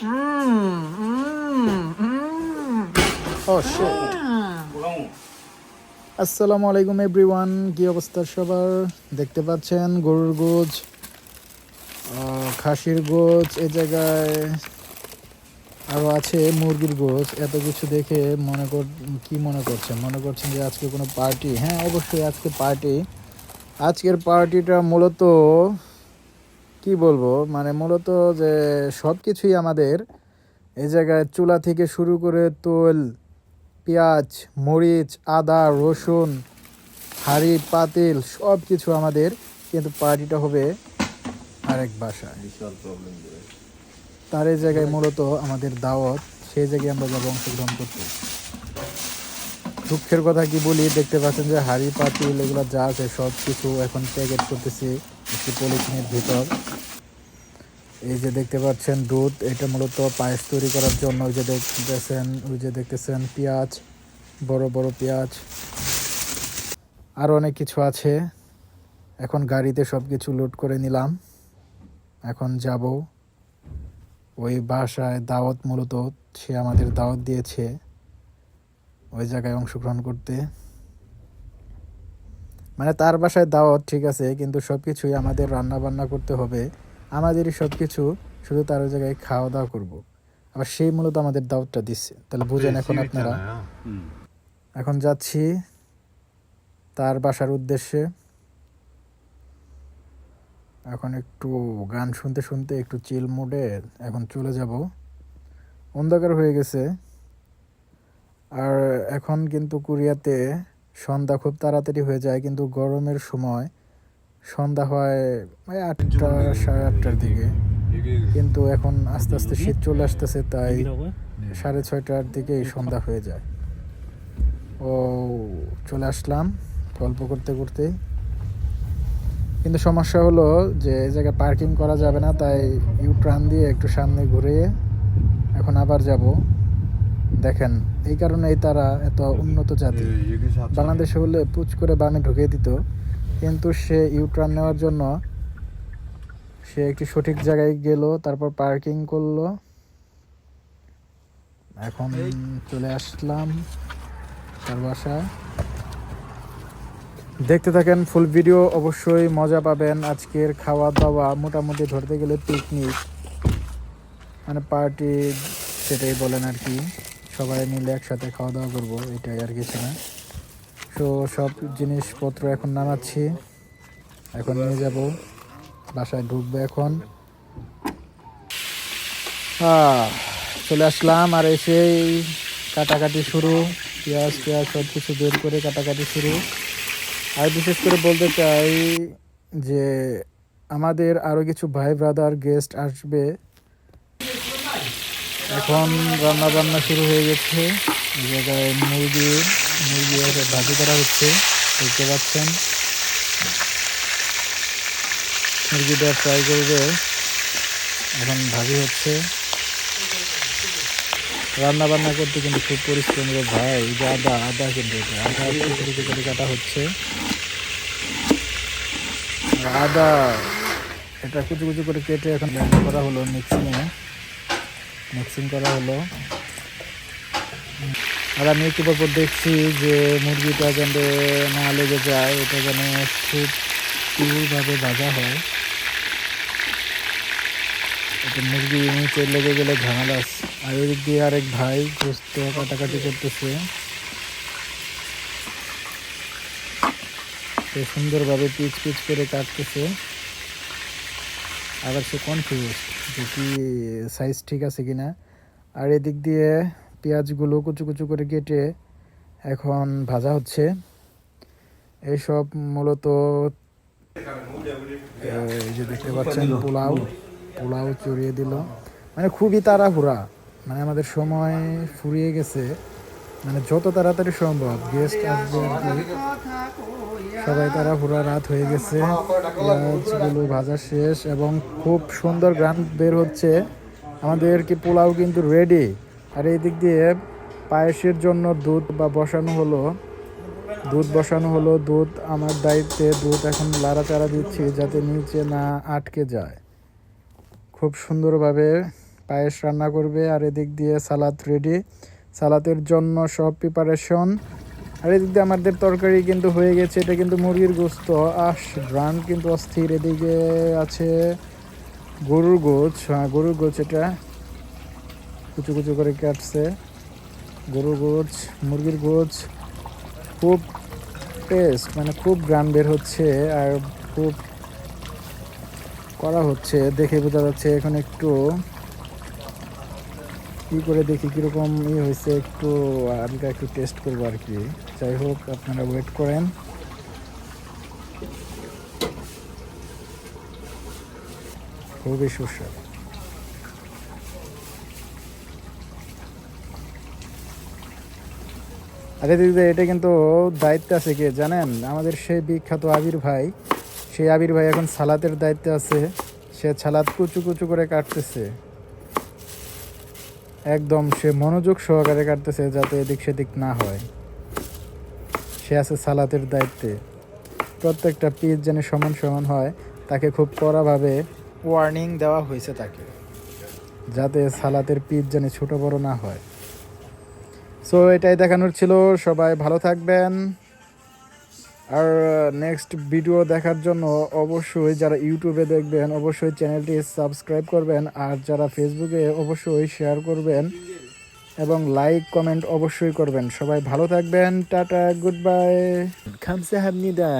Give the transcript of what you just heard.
Mm. আসসালামু আলাইকুম everyone কি অবস্থা সবার? দেখতে পাচ্ছেন, গরুর গোজ খাসির গোজ এই জায়গায় আরও আছে মুরগির গোজ। এত কিছু দেখে মনে কর, কি মনে করছেন? মনে করছেন যে আজকে কোনো পার্টি? হ্যাঁ অবশ্যই আজকে পার্টি। আজকের পার্টিটা মূলত কি বলব? মানে মূলত যে সব কিছুই আমাদের এই জায়গায় চুলা থেকে শুরু করে তোল পেঁয়াজ মরিচ আদা রসুন হাঁড়ি পাতিল সব কিছু আমাদের কিন্তু পার্টিটা হবে আরেক বাসায়। তার এই জায়গায় মূলত আমাদের দাওয়াত সেই জায়গায় আমরা যাব অংশগ্রহণ করতে। দুঃখের কথা কি বলি? দেখতে পাচ্ছেন যে হাঁড়ি পাতিল এগুলো যা আছে সব কিছু এখন প্যাকেট করতেছি। একটি পলিথিনের ভিতর। এই যে দেখতে পাচ্ছেন দুধ, এটা মূলত পায়েস তৈরি করার জন্য। ওই যে দেখতেছেন, ওই যে দেখতেছেন পেঁয়াজ, বড় বড় পেঁয়াজ। আরও অনেক কিছু আছে। এখন গাড়িতে সব কিছু লোড করে নিলাম। এখন যাব। ওই বাসায় দাওয়াত মূলত সে আমাদের দাওয়াত দিয়েছে। ওই জায়গায় অংশগ্রহণ করতে। মানে তার বাসায় দাওয়াত ঠিক আছে কিন্তু সব কিছুই আমাদের রান্না বান্না করতে হবে। আমাদেরই সব কিছু শুধু তার ওই জায়গায় খাওয়া দাওয়া করব। আবার সেই মূলত আমাদের দাওয়াতটা দিচ্ছে। তাহলে বুঝেন এখন আপনারা। এখন যাচ্ছি তার বাসার উদ্দেশ্যে। এখন একটু গান শুনতে শুনতে একটু চিল মুডে এখন চলে যাব। অন্ধকার হয়ে গেছে। আর এখন কিন্তু কোরিয়াতে সন্ধ্যা খুব তাড়াতাড়ি হয়ে যায়, কিন্তু গরমের সময় সন্ধ্যা হয় ওই আটটা, সাড়ে আটটার দিকে। কিন্তু এখন আস্তে আস্তে শীত চলে আসতেছে, তাই সাড়ে ছয়টার দিকেই সন্ধ্যা হয়ে যায়। ও, চলে আসলাম গল্প করতে করতে। কিন্তু সমস্যা হলো যে এই জায়গায় পার্কিং করা যাবে না, তাই ইউ টার্ন দিয়ে একটু সামনে ঘুরে এখন আবার যাব। দেখেন এই কারণেই তারা এত উন্নত জাতি। বাংলাদেশে হলে পুচ করে বামে ঢুকিয়ে দিত কিন্তু সে ইউটার্ন নেওয়ার জন্য সে একটি সঠিক জায়গায় গেল তারপর পার্কিং করল। এখন চলে আসলাম তার বাসায়। দেখতে থাকেন ফুল ভিডিও অবশ্যই মজা পাবেন। আজকের খাওয়া দাওয়া মোটামুটি ধরতে গেলে পিকনিক মানে পার্টি সেটাই বলেন আর কি। সবাই মিলে একসাথে খাওয়া দাওয়া করব, এটাই আর কিছু না। তো সব জিনিসপত্র এখন নামাচ্ছি, এখন নিয়ে যাব, বাসায় ঢুকবে এখন। চলে আসলাম, আর এসেই কাটাকাটি শুরু, পেঁয়াজ পেঁয়াজ সব কিছু বের করে কাটাকাটি শুরু। আর বিশেষ করে বলতে চাই যে, আমাদের আরও কিছু ভাই ব্রাদার গেস্ট আসবে। এখন রান্না বান্না শুরু হয়ে গেছে। জায়গায় মুরগি মুরগি ভাজি করা হচ্ছে, দেখতে পাচ্ছেন। মুরগিটা ফ্রাই করবে। এখন ভাজি হচ্ছে। রান্না বান্না করতে কিন্তু খুব পরিশ্রম ভাই যে আদা আদা কিন্তু আদা ছোটো ছোটো কাটা হচ্ছে। আদা, এটা কুচু কুচু করে কেটে এখন করা হলো মিক্সিংয়ে মিক্সিং করা হলো। আর আমি একটু পর দেখছি যে মুরগিটা যেন না লেগে যায়, এটা যেন খুব সুরভাবে ভাজা হয়। এটা মুরগি নিচে লেগে গেলে ঝামেলা আছে। আর এদিক দিয়ে আরেক ভাই গোস্ত কাটাকাটি করতেছে। সুন্দরভাবে পিচ পিচ করে কাটতেছে। আবার সে কনফিউজ যে কি সাইজ ঠিক আছে কিনা। আর এদিক দিয়ে পেঁয়াজগুলো কুচু কুচু করে কেটে এখন ভাজা হচ্ছে। এইসব মূলত যে দেখতে পাচ্ছেন পোলাও পোলাও চড়িয়ে দিল। মানে খুবই তাড়াহুড়া। মানে আমাদের সময় ফুরিয়ে গেছে। মানে যত তাড়াতাড়ি সম্ভব গেস্ট আসবে সবাই তাড়াহুড়া রাত হয়ে গেছে, পেঁয়াজগুলো ভাজা শেষ এবং খুব সুন্দর গ্রান বের হচ্ছে। আমাদের কি পোলাও কিন্তু রেডি আর এই দিক দিয়ে পায়েসের জন্য দুধ বা বসানো হলো। দুধ বসানো হলো, দুধ আমার দায়িত্বে, দুধ এখন লাড়াচাড়া দিচ্ছি যাতে নিচে না আটকে যায়। খুব সুন্দরভাবে পায়েস রান্না করবে আর এদিক দিয়ে সালাদ রেডি সালাতের জন্য সব প্রিপারেশন আর এদিক আমাদের তরকারি কিন্তু হয়ে গেছে, এটা কিন্তু মুরগির গোস্ত। আস গ্রান কিন্তু অস্থির, এদিকে আছে গরুর গোছ। হ্যাঁ গরুর গোছ এটা। কুচু কুচু করে কাটছে। গরুর গোছ, মুরগির গোছ। খুব টেস্ট মানে খুব গ্রান বের হচ্ছে আর খুব করা হচ্ছে, দেখে বোঝা যাচ্ছে এখন একটু। কি করে দেখি কীরকম ই হয়েছে একটু হালকা একটু টেস্ট করব আর কি। যাই হোক, আপনারা ওয়েট করেন। খুবই সুস্বাদু। আরে দিদি, এটা কিন্তু দায়িত্বে আছে কে জানেন? আমাদের সেই বিখ্যাত আবির ভাই, সেই আবির ভাই এখন সালাতের দায়িত্বে আছে। সে সালাদ কুচু কুচু করে কাটতেছে। একদম সে মনোযোগ সহকারে কাটতেছে যাতে এদিক সেদিক না হয়। সে আছে সালাতের দায়িত্বে। প্রত্যেকটা পিস যেন সমান সমান হয়, তাকে খুব কড়াভাবে ওয়ার্নিং দেওয়া হয়েছে তাকে, যাতে সালাতের পিস যেন ছোটো বড় না হয়। সো এটাই দেখানোর ছিল। সবাই ভালো থাকবেন। আর নেক্সট ভিডিও দেখার জন্য অবশ্যই যারা ইউটিউবে দেখবেন, অবশ্যই চ্যানেলটি সাবস্ক্রাইব করবেন। আর যারা ফেসবুকে অবশ্যই শেয়ার করবেন এবং লাইক কমেন্ট অবশ্যই করবেন। সবাই ভালো থাকবেন। টাটা গুড বাই খামসে হাবনিদা